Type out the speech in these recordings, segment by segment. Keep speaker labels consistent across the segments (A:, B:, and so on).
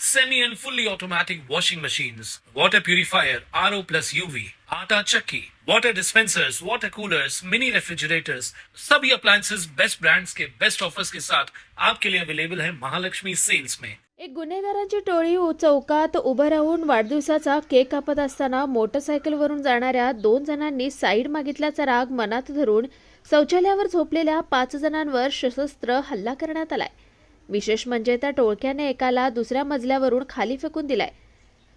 A: semi and fully automatic washing machines, water purifier, RO plus UV, आटा चक्की, water dispensers, water coolers, mini refrigerators, सभी appliances. Best brands के best offers के साथ आपके लिए अवेलेबल है महालक्ष्मी सेल्स में
B: एक गुन्हेगारांची टोळी चौकात उभं राहून वाढदिवसाचा केक कापत असताना मोटरसायकलवरून जाणाऱ्या दोन जणांनी साईड मागितल्याचा राग मनात धरून शौचालयावर झोपलेल्या पाच जणांवर सशस्त्र हल्ला करण्यात आलाय. विशेष म्हणजे त्या टोळक्याने एकाला दुसऱ्या मजल्यावरून खाली फेकून दिलाय.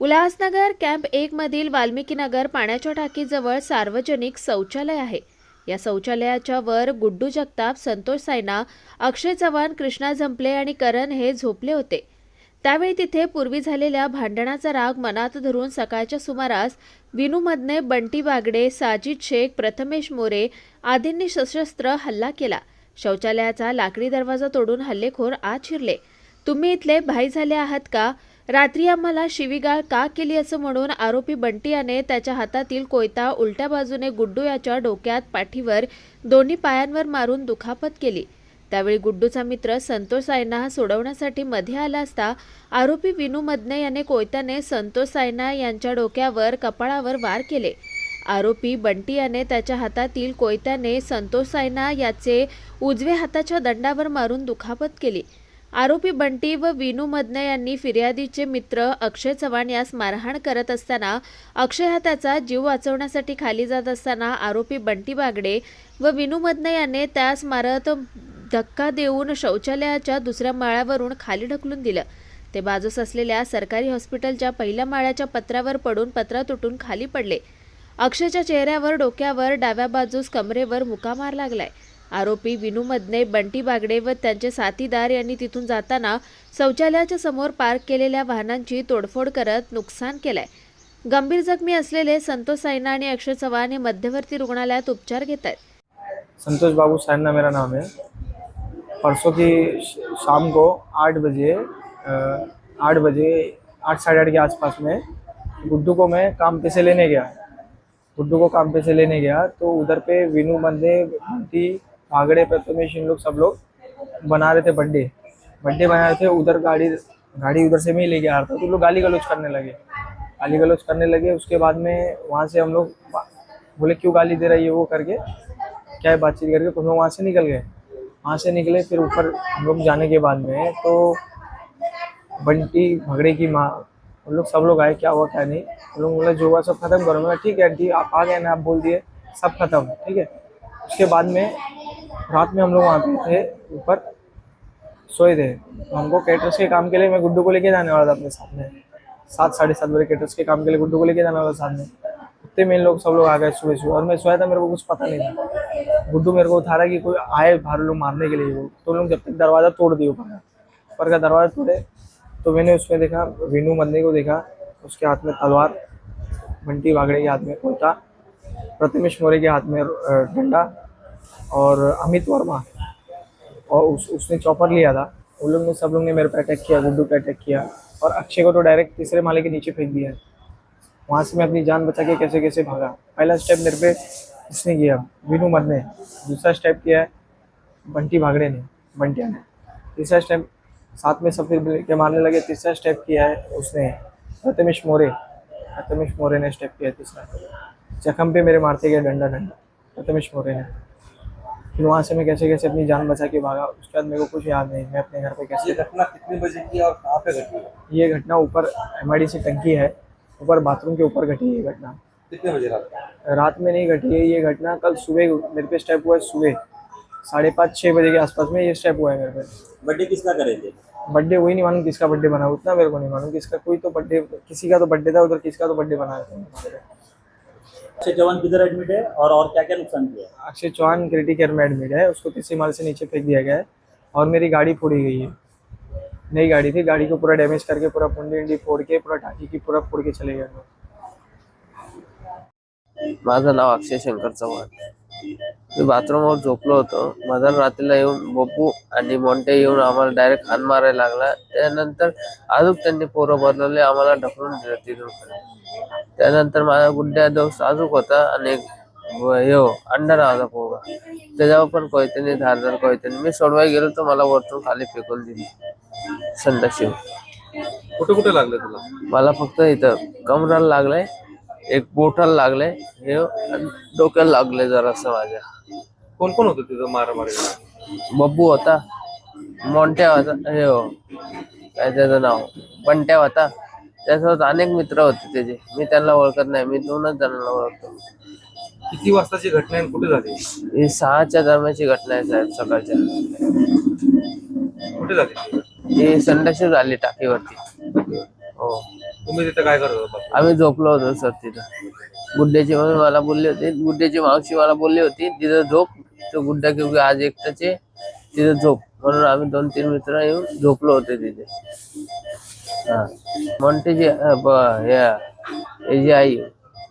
B: उल्हासनगर कॅम्प एक मधील वाल्मिकीनगर पाण्याच्या टाकीजवळ सार्वजनिक शौचालय आहे. या शौचालयाच्या वर गुड्डू जगताप संतोष सायना अक्षय चव्हाण कृष्णा झंपले आणि करण हे झोपले होते. त्यावेळी तिथे पूर्वी झालेल्या भांडणाचा राग मनात धरून सकाळच्या सुमारास विनूमधने बंटी बागडे साजिद शेख प्रथमेश मोरे आदींनी सशस्त्र हल्ला केला. शौचालयाचा लाकडी दरवाजा तोडून हल्लेखोर आत शिरले. तुम्ही इथले भाई झाले आहात का? रात्री आम्हाला शिवीगाळ का केली असं म्हणून आरोपी बंटी याने त्याच्या हातातील कोयता उलट्या बाजूने गुड्डू याच्या डोक्यात पाठीवर दोन्ही पायांवर मारून दुखापत केली. त्यावेळी गुड्डूचा मित्र संतोष सायना हा सोडवण्यासाठी मध्ये आला असता आरोपी विनू मदने याने कोयत्याने संतोष सायना यांच्या डोक्यावर कपाळावर वार केले. आरोपी बंटी याने त्याच्या हातातील कोयत्याने संतोष सायना याचे उजव्या हाताच्या दंडावर मारून दुखापत केली. आरोपी बंटी व विनू मदने यांनी फिर्यादीचे मित्र अक्षय चव्हाण यास मारहाण करत असताना अक्षय हा त्याचा जीव वाचवण्यासाठी खाली जात असताना आरोपी बंटी बागडे व विनू मदने याने त्यास मारत धक्का देऊन शौचालयाच्या दुसऱ्या माळ्यावरून खाली ढकलून दिलं. ते बाजूस असलेल्या सरकारी हॉस्पिटलच्या पहिल्या माळ्याच्या पत्रावर पडून पत्रा तुटून खाली पडले. अक्षयच्या चेहऱ्यावर डोक्यावर डाव्या बाजूस कमरेवर मुका मार लागलाय. आरोपी विनू मदने बंटी बागडे व त्यांचे साथीदार यांनी तिथून जाताना शौचालयाच्या समोर पार्क केलेल्या वाहनांची तोडफोड करत नुकसान केलंय. गंभीर जखमी असलेले संतोष सायना आणि अक्षय चव्हाण हे मध्यवर्ती रुग्णालयात उपचार घेत आहेत.
C: संतोष बाबू सायना मेरा नाम है. परसों की शाम को आठ बजे आठ बजे आठ साढ़े आठ के आसपास में गुड्डू को मैं काम पे से लेने गया। गुड्डू को काम पे से लेने गया तो उधर पे विनू बंदे बंटी भागड़े प्रथमेश, इन लोग सब लोग बना रहे थे बर्थडे बर्थडे बना रहे थे, उधर गाड़ी गाड़ी उधर से मैं ही लेके आ रहा था तो लोग गाली गलौज करने लगे। गाली गलौज करने लगे, उसके बाद में वहाँ से हम लोग बोले, क्यों गाली दे रही है वो करके? क्या बातचीत करके? तो हम लोग वहाँ से निकल गए। वहाँ से निकले, फिर ऊपर हम लोग जाने के बाद में तो बंटी भगड़े की माँ उन लोग सब लोग आए, क्या हुआ, क्या नहीं। उन लोग बोला, जो हुआ सब खत्म करो। मैं ठीक है, आंटी, आप आ गए ना, आप बोल दिए, सब खत्म, ठीक है। उसके बाद में रात में हम लोग वहाँ पे थे ऊपर सोए थे। तो हमको कैटर्स के काम के लिए मैं गुड्डू को लेके जाने वाला था अपने साथ में। सात, साढ़े सात बजे कैटरस के काम के लिए गुड्डू को लेके जाने वाला साथ में। उतने में इन लोग सब लोग आ गए सुबह सुबह। और मैं सोया था, मेरे को कुछ पता नहीं था। गुड्डू मेरे को उठा रहा कि कोई आए बाहर लोग मारने के लिए। वो तो लोग जब तक दरवाज़ा तोड़ दिए ऊपर का दरवाज़ा तोड़े तो मैंने उसमें देखा, विनू मदने को देखा, उसके हाथ में तलवार बंटी बागड़े के हाथ में कोयता प्रथमेश मौर्य के हाथ में डंडा और अमित वर्मा। और उस, उसने चॉपर लिया था। उन लोग ने, सब लोग ने मेरे पे अटैक किया, गुड्डू पे अटैक किया। और अक्षय को तो डायरेक्ट तीसरे माले के नीचे फेंक दिया। वहाँ से मैं अपनी जान बचा के कैसे कैसे भागा? पहला स्टेप मेरे पे इसने किया, विनू मद। ने दूसरा स्टेप किया है, बंटी भागड़े ने, बंटिया ने। तीसरा स्टेप साथ में सब फिर के मारने लगे तीसरा स्टेप किया है उसने। प्रथमेश मोरे। प्रथमेश मोरे ने स्टेप किया तीसरा। जख्म पे मेरे मारते गए डंडा डंडा। प्रथमेश मोरे ने। फिर वहाँ से मैं कैसे कैसे अपनी जान बचा के भागा उसके बाद मेरे को कुछ याद नहीं। मैं अपने घर पे कैसे
D: ये घटना कितने बजे की और कहाँ पे घटी
C: ये घटना ऊपर एम से टंकी है। ऊपर बाथरूम के ऊपर घटी है ये घटना।
D: कितने बजे रात?
C: रात में नहीं घटी है ये घटना। कल सुबह मेरे पे स्टेप हुआ है सुबह। साढ़े पाँच छः बजे के आसपास में ये स्टेप हुआ है मेरे पे।
D: बर्थडे किसका करेंगे
C: बर्थडे वही नहीं मालूम किसका बर्थडे बना उतना मेरे को नहीं मालूम। किसका कोई तो बर्थडे किसी का तो बर्थडे था उधर किसका तो बर्थडे बनाया था
D: अक्षय चौहान किधर एडमिट है और और क्या क्या नुकसान किया
C: अक्षय चौहान क्रिटिक केयर में एडमिट है उसको तीसरी माल से नीचे फेंक दिया गया है और मेरी गाड़ी फोड़ी गई है। नई गाड़ी थी गाड़ी को पूरा डैमेज करके पूरा पुंडी उंडी फोड़ के पूरा टाकी की पूरा फोड़ के चले गए
E: माझं नाव अक्षय शंकर चव्हाण। मी बाथरूमवर झोपलो होतो. मधार रात्रीला येऊन बप्पू आणि मोंटे येऊन आम्हाला डायरेक्ट हान मारायला लागला. त्यानंतर अजून त्यांनी पोरं बदलवले आम्हाला ढकलून दिलं तिथून त्यानंतर माझा गुड्ड्या दोस्त अजूक होता आणि ह्यो अंडा नावाचा पोरगा. त्याच्यावर पण कोयत्याने धारदार कोयत्याने मी सोडवाय गेलो तर मला वरतून खाली फेकून दिली. संडाशी
F: कुठे कुठे लागलं तुला?
E: मला फक्त इथं कमराला लागलंय. एक बोटाला लागलंय. हे डोक्याला लागलंय जरासं माझ्या.
F: कोण कोण होतं तिथं मारामारी?
E: बब्बू होता. मोंट्या होता. हे हो. काय त्याचं नाव? बंट्या होता. त्यासोबत अनेक मित्र होते त्याचे. मी त्यांना ओळखत नाही. मी दोनच जणांना ओळखतो.
F: किती वाजताची घटना आहे आणि कुठे झाली?
E: ही सहाच्या दरम्यानची घटना आहे साहेब सकाळच्या.
F: कुठे झाली?
E: ही संडाशी झाली टाकीवरती. हो.
F: तुम्ही तिथे काय करत होता?
E: आम्ही झोपलो होतो सर तिथं. गुड्ड्याची मम्मी मला बोलली होती. गुड्ड्याची मावशी मला बोलली होती तिथं झोप. तो गुड्डा क्योंकि आज एकटाचे तिथं झोप. म्हणून आम्ही दोन तीन मित्र येऊन झोपलो होते तिथे. हा. म्हणते अं, याची आई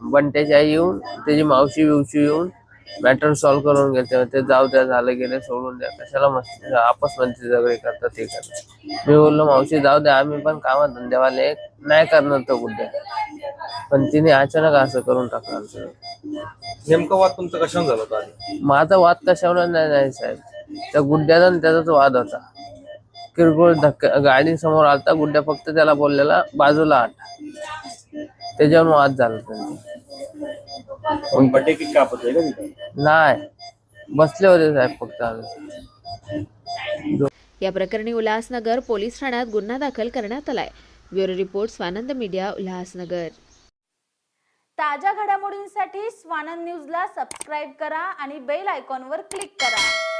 E: बंट्याची आई येऊन त्याची मावशी बिवशी येऊन मॅटर सॉल्व्ह करून गेले ते जाऊ द्या झालं गेले सोडून द्या. कशाला मस्त आपसमध्ये झगडे करतात ते करतात. मी बोललो मावशी जाऊ द्या आम्ही पण कामात धंद्यावाले नाही करणार तो गुड्ड्या पण तिने अचानक असं करून टाकलं आमचं.
F: नेमका वाद तुमचा कशावर झाला होता आधी?
E: माझा वाद कशावर? नाही नाही साहेब. त्या गुड्ड्याचा आणि त्याचाच वाद होता. किरकोळ धक्का गाडी समोर आलता गुड्ड्या फक्त त्याला बोललेला बाजूला आठ त्याच्यावर वाद झाला त्यांचा.
D: बर्थडे केक कापत आहे का तिथं?
E: नाही. बसले होते साहेब फक्त आम्ही.
B: या प्रकरणी उल्हासनगर पोलीस ठाण्यात गुन्हा दाखल करण्यात आलाय. Bureau report Swanand media Ulhasnagar.
G: ताज्या घडामोडींसाठी स्वानंद न्यूजला सबस्क्राईब करा आणि बेल आयकॉनवर क्लिक करा.